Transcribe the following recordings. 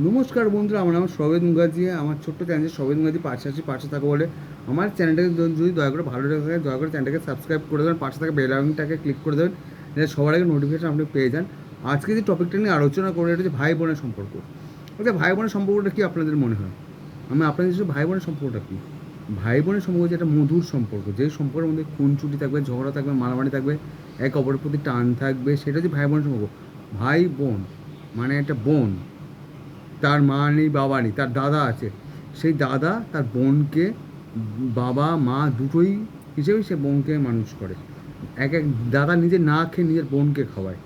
নমস্কার বন্ধুরা, আমার নাম সবেদ মুখার্জি, আমার ছোট্ট চ্যানেল সবেদ মুখার্জি পাশে আছি, পাশে থাকো বলে আমার চ্যানেলটাকে যদি- দয়া করে ভালো লেগে থাকে, দয়া করে চ্যানেলটাকে সাবস্ক্রাইব করে দেবেন, পাশে থাকা বেল আইকনটাকে ক্লিক করে দেবেন এটা সবার আগে নোটিফিকেশন আপনি পেয়ে যান। আজকে যে টপিকটা নিয়ে আলোচনা করে এটা হচ্ছে ভাই বোনের সম্পর্ক। আচ্ছা ভাই বোনের সম্পর্কটা কি আপনাদের মনে হয়? আমি আপনাদের কাছে ভাই বোনের সম্পর্কটা কি? ভাই বোনের সম্পর্ক হচ্ছে একটা মধুর সম্পর্ক, যে সম্পর্কের মধ্যে খুনচুটি থাকবে, ঝগড়া থাকবে, মারামারি থাকবে, এক অপরের প্রতি টান থাকবে, সেটা হচ্ছে ভাই বোনের সম্পর্ক। ভাই বোন মানে একটা বোন তার মা নেই, বাবা নেই, তার দাদা আছে। সেই দাদা তার বোনকে বাবা, মা দুটোই হিসেবেই সে বোনকে মানুষ করে। এক এক দাদা নিজে না খেয়ে নিজের বোনকে খাওয়ায়।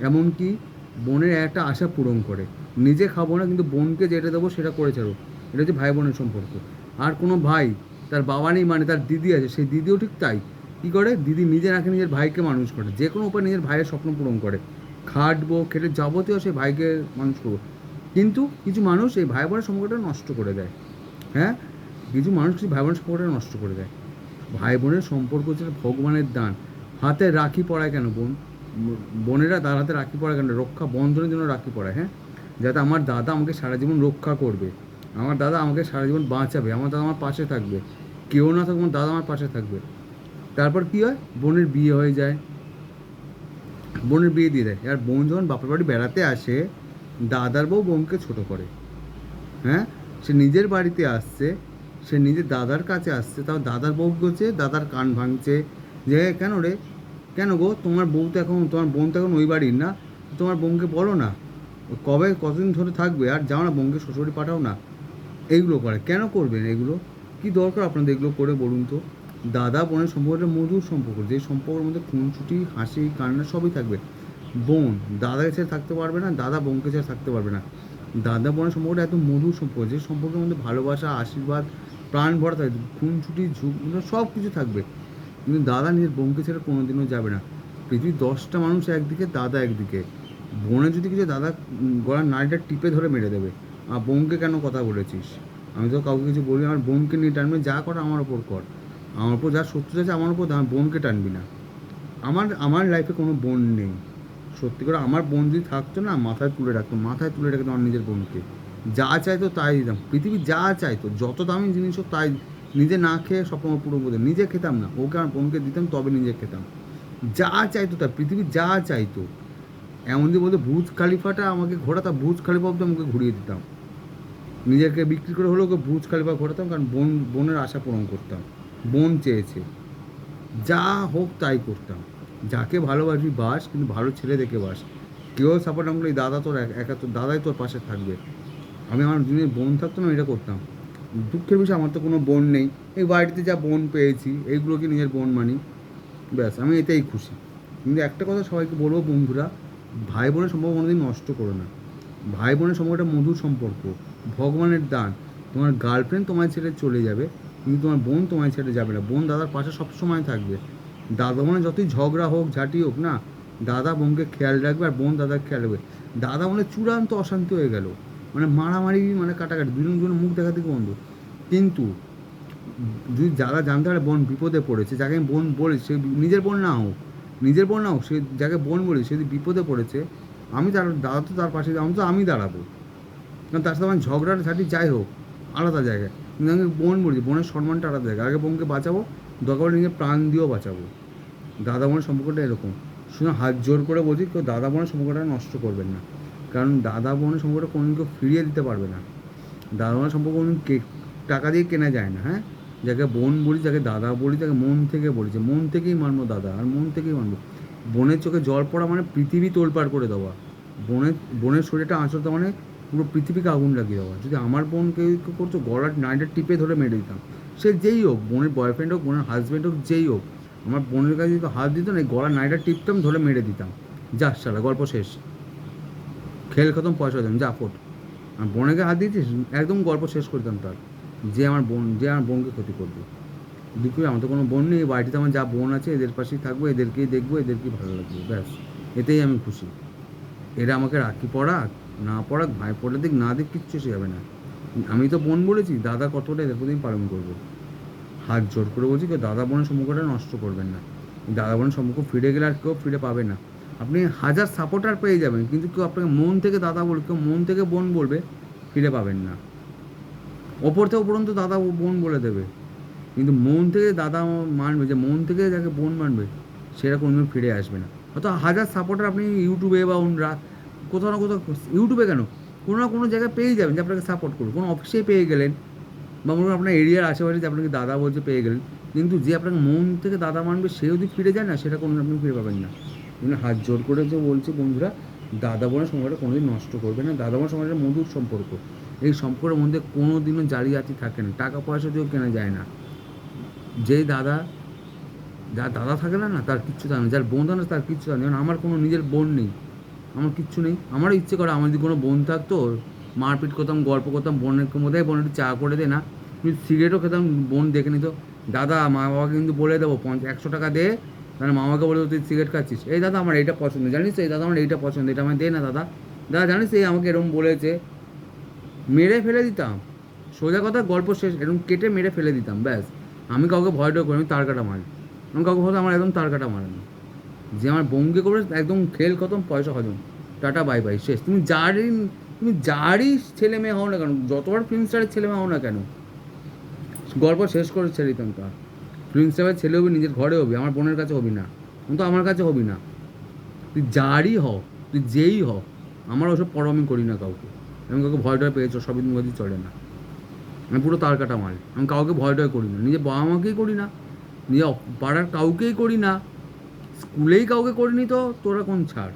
এমনকি বোনের একটা আশা পূরণ করে। নিজে খাব না, কিন্তু বোনকে যেটা দেবো সেটা করে ছাড়ো। এটা হচ্ছে ভাই বোনের সম্পর্ক। আর কোনো ভাই তার বাবা নেই মানে তার দিদি আছে, সেই দিদিও ঠিক তাই। কী করে? দিদি নিজে খেয়ে নিজের ভাইকে মানুষ করে। যে কোনো উপায় নিজের ভাইয়ের স্বপ্ন পূরণ করে। খাটবো, খেটে যাবতীয় সেই ভাইকে মানুষ করব। কিন্তু কিছু মানুষ এই ভাই বোনের সম্পর্কটা নষ্ট করে দেয়। হ্যাঁ? কিছু মানুষ কিছু ভাই বোনের সম্পর্কটা নষ্ট করে দেয়। ভাই বোনের সম্পর্ক হচ্ছে ভগবানের দান। হাতে রাখি পড়ায় কেন বোন? বোনেরা তার হাতে রাখি পড়ায় কেন? রক্ষা বন্ধনের জন্য রাখি পড়ায় হ্যাঁ? যাতে আমার দাদা আমাকে সারা জীবন রক্ষা করবে। আমার দাদা আমাকে সারা জীবন বাঁচাবে। আমার দাদা আমার পাশে থাকবে। কেউ না থাকুক, আমার দাদা আমার পাশে থাকবে। তারপর কি হয়? বোনের বিয়ে হয়ে যায়। বোনের বিয়ে দিয়ে দেয়। আর বোন যখন বাপের বাড়ি বেড়াতে আসে দাদার বউ বোনকে ছোট করে। হ্যাঁ? সে নিজের বাড়িতে আসছে, সে নিজের দাদার কাছে আসছে, তাও দাদার বউ করছে দাদার কান ভাঙছে। যে, কেন রে? কেন গো? তোমার বউ তো এখন, তোমার বোন তো এখন ওই বাড়ির না? তোমার বোনকে বলো না। কবে, কতদিন ধরে থাকবে? আর যাও না, বোনকে শ্বশুরি পাঠাও না। এইগুলো করে। কেন করবেন এগুলো? কি দরকার আপনাদের এগুলো করে বলুন তো? দাদা, বোনের সম্পর্কটা মধুর সম্পর্ক, যে সম্পর্কের মধ্যে খুনছুটি হাসি, কান্না সবই থাকবে। বোন, দাদাকে ছেড়ে থাকতে পারবে না, দাদা বোনকে ছেড়ে থাকতে পারবে না। দাদা বোনের সম্পর্কটা এত মধুর সম্পর্ক, যে সম্পর্কের মধ্যে ভালোবাসা, আশীর্বাদ, প্রাণ ভরা থাকবে খুনছুটি ঝুঁক সব কিছু থাকবে। কিন্তু দাদা নিজের বোনকে ছেড়ে কোনোদিনও যাবে না। পৃথিবীর দশটা মানুষ একদিকে, দাদা একদিকে। বোনে যদি কিছু দাদা গলার নাড়িটা টিপে ধরে মেরে দেবে, আর বোনকে কেন কথা বলেছিস? আমি তো কাউকে কিছু বলি আমার বোনকে নিয়ে টানবে যা কর আমার ওপর কর। আমার ওপর যা শত্রু আছে, আমার ওপর বোনকে টানবি না। আমার আমার লাইফে কোনো বোন নেই। সত্যি করে আমার বোন যদি থাকতো না, মাথায় তুলে রাখতো, মাথায় তুলে রাখতো আমার নিজের বোনকে। যা চাইতো তাই দিতাম। পৃথিবী যা চাইতো, যত দামি জিনিস হোক তাই নিজে না খেয়ে স্বপ্ন পুরো বোঝে নিজে খেতাম না। ওকে আমার বোনকে দিতাম, তবে নিজে খেতাম। যা চাইতো তাই। পৃথিবী যা চাইতো। এমন যে বলতে ভুজ খালিফাটা আমাকে ঘোরাতাম ভুজ খালিফা অব্দি আমাকে ঘুরিয়ে দিতাম। নিজেকে বিক্রি করে হলেও ওকে ভুজ খালিফা ঘোরাতাম, কারণ বোন, বোনের আশা পূরণ করতাম। বোন চেয়েছে। যা হোক তাই করতাম। যাকে ভালোবাসবি বাস, কিন্তু ভালো ছেলে দেখে বাস। কেউ সাপোর্ট না করলে দাদা তোর এক- তোর দাদাই তোর পাশে থাকবে। আমি আমার যদি বোন থাকতো না এটা করতাম। দুঃখের বিষয়, আমার তো কোনো বোন নেই। এই বাড়িতে যা বোন পেয়েছি, এইগুলোকে নিজের বোন মানি। ব্যাস, আমি এতেই খুশি। কিন্তু একটা কথা সবাইকে বলব বন্ধুরা ভাই বোনের সম্পর্ক কোনোদিন নষ্ট করো না। ভাই বোনের সম্পর্কটা মধুর সম্পর্ক, ভগবানের দান। তোমার গার্লফ্রেন্ড তোমায় ছেড়ে চলে যাবে, কিন্তু তোমার বোন তোমায় ছেড়ে যাবে না। বোন দাদার পাশে সবসময় থাকবে। দাদা বোনের যতই ঝগড়া হোক, ঝাঁটি হোক, না, দাদা বোনকে খেয়াল রাখবে আর বোন দাদাকে খেয়াল রাখবে। দাদা বোনের চূড়ান্ত অশান্তি হয়ে গেল। মানে মারামারি মানে কাটাকাটি দুজন দুজনের মুখ দেখা থেকে বন্ধ। কিন্তু যদি যারা জানতে পারে বোন বিপদে পড়েছে, যাকে আমি বোন বলি, সে নিজের বোন না হোক, নিজের বোন না হোক, সে যাকে বোন বলি, সে যদি বিপদে পড়েছে, আমি তার, দাদা তো তার পাশে, আমি তো, আমি দাঁড়াবো। কারণ তার সাথে আমার ঝগড়াটা, ঝাঁটি যাই হোক, আলাদা জায়গায়। কিন্তু আমি বোন বলি, বোনের সম্মানটা আলাদা জায়গায়। আগে বোনকে বাঁচাবো দরকার নিজের প্রাণ দিয়েও বাঁচাবো। দাদা বোনের সম্পর্কটা এরকম। শুনে হাত জোর করে বলছি, কেউ দাদা বোনের সম্পর্কটা নষ্ট করবেন না। কারণ দাদা বোনের সম্পর্কটা কোনোদিন কেউ ফিরিয়ে দিতে পারবে না। দাদা বোনের সম্পর্ক কোনোদিন কে- টাকা দিয়ে কেনা যায় না হ্যাঁ? যাকে বোন বলি, যাকে দাদা বলি, তাকে মন থেকে বলেছে মন থেকেই মানবো দাদা, আর মন থেকেই মানবো। বোনের চোখে জল পড়া মানে পৃথিবী তোলপাড় করে দেওয়া। বোনের বোনের শরীরটা আঁচড় দেওয়া মানে পুরো পৃথিবীকে আগুন লাগিয়ে দেওয়া। যদি আমার বোনকে করতো গলার নাইটা টিপে ধরে মেরে দিতাম। সে যেই হোক, বোনের বয়ফ্রেন্ড হোক, বোনের হাজব্যান্ড হোক, যেই হোক, আমার বোনের কাছে যদি হাত দিত না গলা নাইটা টিপতাম, ধরে মেরে দিতাম। যা সারা গল্প শেষ। খেল খতম, পয়সা দিতাম যা, ফোট। আর বোনকে হাত দিয়েছিস, একদম গল্প শেষ করতাম তার, যে আমার বোন, যে আমার বোনকে ক্ষতি করবে। দুঃখ, আমার তো কোনো বোন নেই বাড়িতে আমার যা বোন আছে, এদের পাশেই থাকব, এদেরকেই দেখব, এদেরকেই ভালো লাগবে, ব্যাস। এতেই আমি খুশি। এরা আমাকে রাখি পড়াক, না পড়াক, ভাই পড়লে দিক, না দিক, কিচ্ছু এসে যাবে না। আমি তো বোন বলেছি, দাদা কতটা প্রতিদিন পালন করব। হাত জোর করে বলছি কেউ দাদা বোনের সম্পর্কটা নষ্ট করবেন না। দাদা বোনের সম্পর্ক ফিরে গেলে আর কেউ ফিরে পাবে না। আপনি হাজার সাপোর্টার পেয়ে যাবেন, কিন্তু কেউ আপনাকে মন থেকে দাদা বলবে কেউ মন থেকে বোন বলবে, ফিরে পাবেন না। ওপর থেকে উপরন্ত দাদা বোন বলে দেবে। কিন্তু মন থেকে দাদা মানবে, যে মন থেকে যাকে বোন মানবে, সেটা কোনোদিন ফিরে আসবে না। হয়তো হাজার সাপোর্টার আপনি ইউটিউবে বা অন্যরা কোথাও না কোথাও, ইউটিউবে কেন? কোনো না কোনো জায়গায় পেয়ে যাবেন যে আপনাকে সাপোর্ট করবে কোনো অফিসেই পেয়ে গেলেন বা মনে আপনার এরিয়ার আশেপাশে যে আপনাকে দাদা বলছে পেয়ে গেলেন, কিন্তু যে আপনাকে মন থেকে দাদা মানবে সে যদি ফিরে যায় না, সেটা কোনো আপনি ফিরে পাবেন না। মানে হাত জোর করে যে বলছে বন্ধুরা, দাদা বোনের সময়টা কোনোদিন নষ্ট করবে না। দাদা বোনের সময়টা মধুর সম্পর্ক। এই সম্পর্কের মধ্যে কোনো দিনও জালিয়াতি থাকে না। টাকা পয়সা দিয়েও কেনা যায় না। যে দাদা, যার দাদা থাকে না না, তার কিচ্ছু থাকে না। যার বোন থাকে না তার কিচ্ছু থাকে না। যেমন আমার কোনো নিজের বোন নেই। আমার কিচ্ছু নেই। আমারও ইচ্ছে করে, আমার যদি কোনো বোন থাকতো মারপিট করতাম, গল্প করতাম, বোনের মধ্যে বোন একটু চা করে দে না। তুমি সিগারেটও খেতাম, বোন দেখে নিত, দাদা মা বাবাকে কিন্তু বলে দেবো পঞ্চাশ একশো টাকা দে, তাহলে মামাকে বলে তুই সিগারেট খাচ্ছিস। এই দাদা, আমার এইটা পছন্দ। জানিস এই দাদা, আমার এইটা পছন্দ, এটা আমার দে না, দাদা। দাদা, জানিস এই আমাকে এরকম বলেছে। মেরে ফেলে দিতাম। সোজা কথা, গল্প শেষ, এরকম কেটে মেরে ফেলে দিতাম, ব্যাস। আমি কাউকে ভয় ডয় করি আমি তার কাটা মারি আমি কাউকে হয়তো আমার একদম তার কাটা মারেনি। যে আমার বোনকে করে একদম খেল খতম, পয়সা হজম টাটা বাই বাই শেষ। তুমি যারই তুমি যারই ছেলে মেয়ে হও না কেন, যতবার ফিল্ম স্টারের ছেলে মেয়ে হও না কেন, গল্প শেষ করে ছেড়ে দিতাম তা ফিল্ম স্টারের ছেলে হবি, নিজের ঘরে হবি, আমার বোনের কাছে হবি না। তো আমার কাছে হবি না। তুই যারই হ, তুই যেই হ, আমার ওসব পর আমি করি না কাউকে। আমি কাউকে ভয় টয় পেয়েছ সবই মুখাদি চলে না। আমি পুরো তার কাটা মাল। আমি কাউকে ভয় টয় করি না। নিজের বাবা মাকেই করি না। নিজের পাড়ার কাউকেই করি না। স্কুলেই কাউকে করিনি তো তোরা কোন ছাড়?